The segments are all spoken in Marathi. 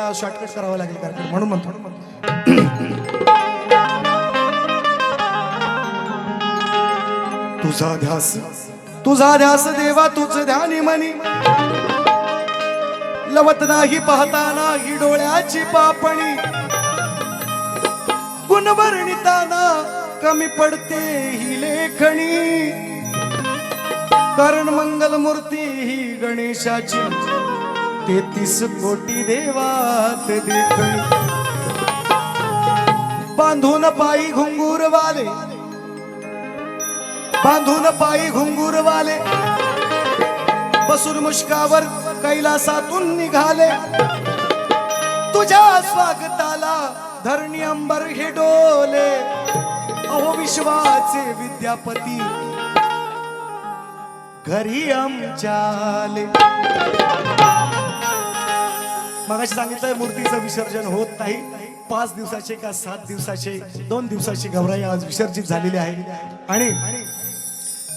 आता शॉर्टकट करावं लागेल कार्यक्रम. म्हणून म्हणतो. तुझा ध्यास. तुझा ध्यास देवा तुझ ध्यानी मनी. लवत नाही पाहताना ही डोळ्याची पापणी. गुणवर्णिताना कमी पडते ही लेखणी. कारण मंगल मूर्ती ही गणेशाची. तेतीस कोटी देवात देखणी. बांधून पायी घुंगूर वाले. बांधून पायी घुंगूर वाले. बसून मुष्कावर कैलासातून निघाले. तुझ्या स्वागताला धरणी अंबर हे डोले अहो विश्वाचे विद्यापती. घरी आमच्या मगाशी सांगितलंय मूर्तीचं विसर्जन होत नाही. पाच दिवसाचे का सात दिवसाचे दोन दिवसाची घबराई आज विसर्जित झालेली आहे. आणि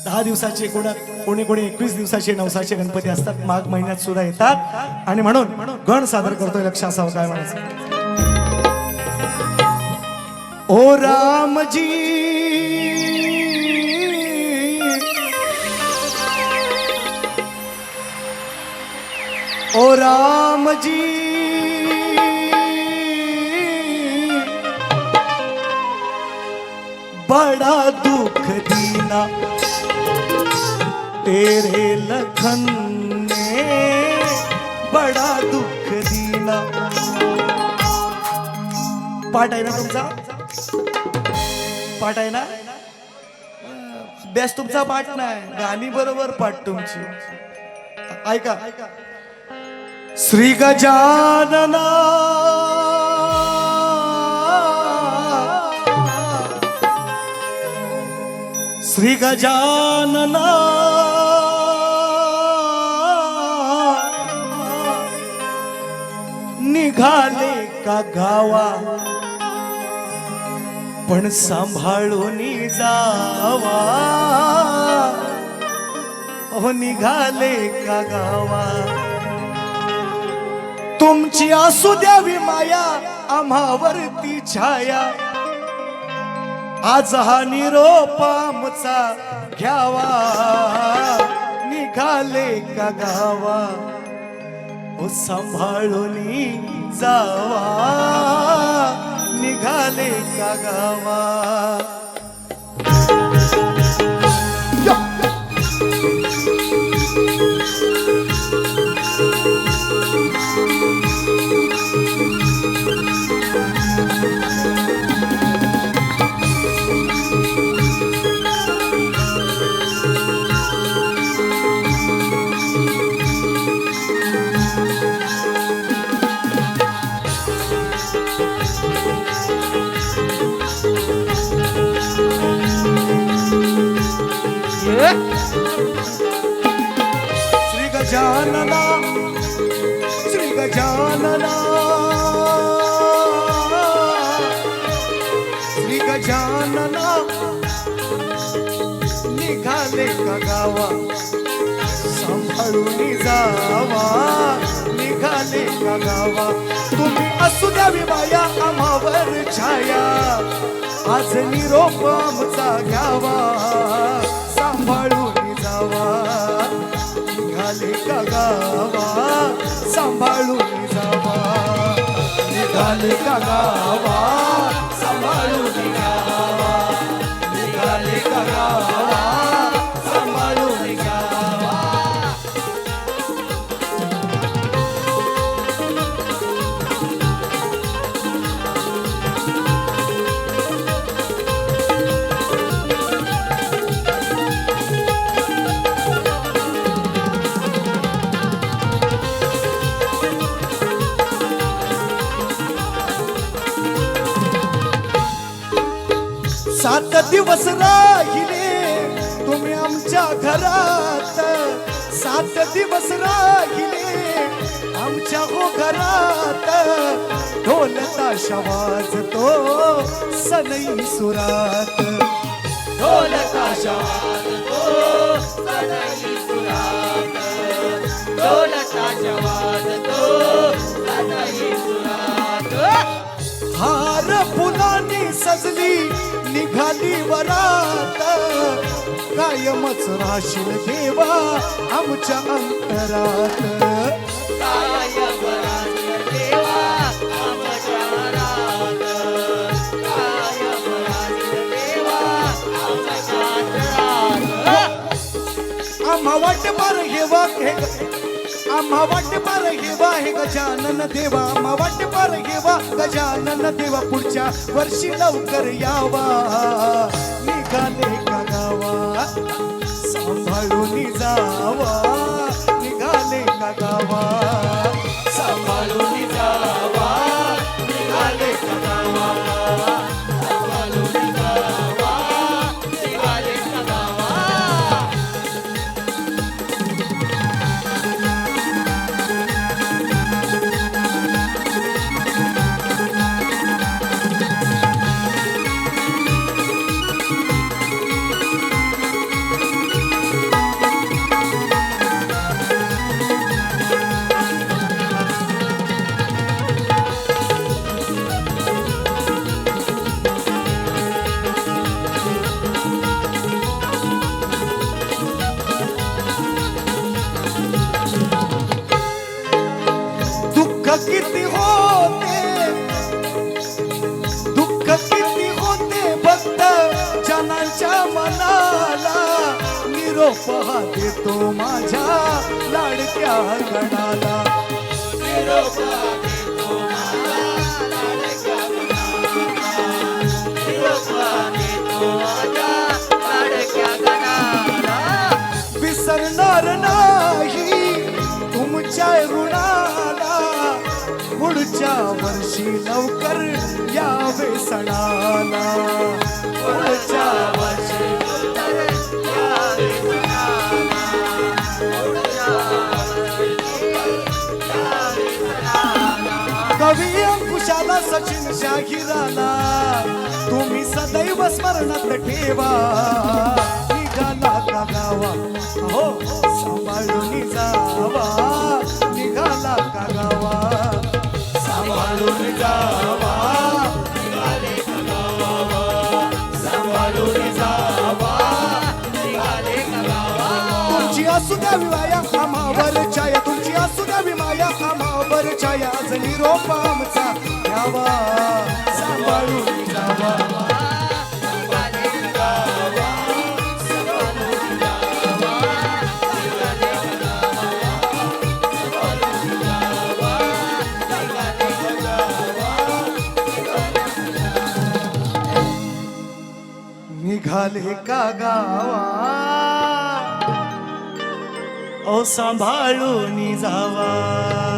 दहा दिवसाचे कोणा कोणी कोणी एकवीस दिवसाचे नवसाचे गणपती असतात माघ महिन्यात सुद्धा येतात. आणि म्हणून गण सादर करतोय लक्ष असावं काय म्हणायचं? ओ रामजी! ओ रामजी! बड़ा दुख दीना। तेरे लखन ने बड़ा दुख दीना। पाठ आहे ना तुमचा? पाठ आहे ना? बेस्ट तुमचा पाठ नाही गाणी बरोबर पाठ तुमची. ऐका. श्री गजानना श्री गजानना निघाले का गावा? पण सांभाळून जावा. हो निघाले का गावा? तुमची असू द्यावी माया आम्हावरती छाया. आज हा निरोपामचा घ्यावा. निघाले का गावा? ओ सांभाळून जावा. निघाले का गावा? श्री गजानना श्री गजानना श्री गजानना निघाले का गावा? सांभाळून जावा। निघाले का गावा? तुम्ही असू द्यावी माया आम्हावर छाया. आज निरोप आमचा घ्यावा. निघाले का गावा सांभाळून गावा निघाले का गावा सात दिवस राहिले तुम्ही आमच्या घरात. सात दिवस राहिले आमच्या हो घरात. ढोल ताशा वाजतो सनई सुरात. ढोल ताशा वाजतो झाली वरात. कायमच राशील देवा आमच्या अंतरात. आम्हा वाट पार घेवा हे ग- आम्हा वाट पार घेवा हे गजानन देवा आम्हा वाट पार घेवा गजानन देवा पुढच्या वर्षी लवकर यावा. निघाले किती होते? दुःख किती होते भक्त जनाच्या मनाला? निरोप हा देतो माझ्या लाडक्या गणाला. निरोप पुढच्या वर्षी लवकर यावे सणाला. पुढच्या वर्षी कवी अंकुशाला सचिन शाहिराला तुम्ही सदैव स्मरणात ठेवा. निघाला का गावा. हो सांभाळून जावा. निघाला का गावा. छाया आज आमचा घ्यावा सांभाळून जावा निघाले का गावा? ओ सांभाळून जावा.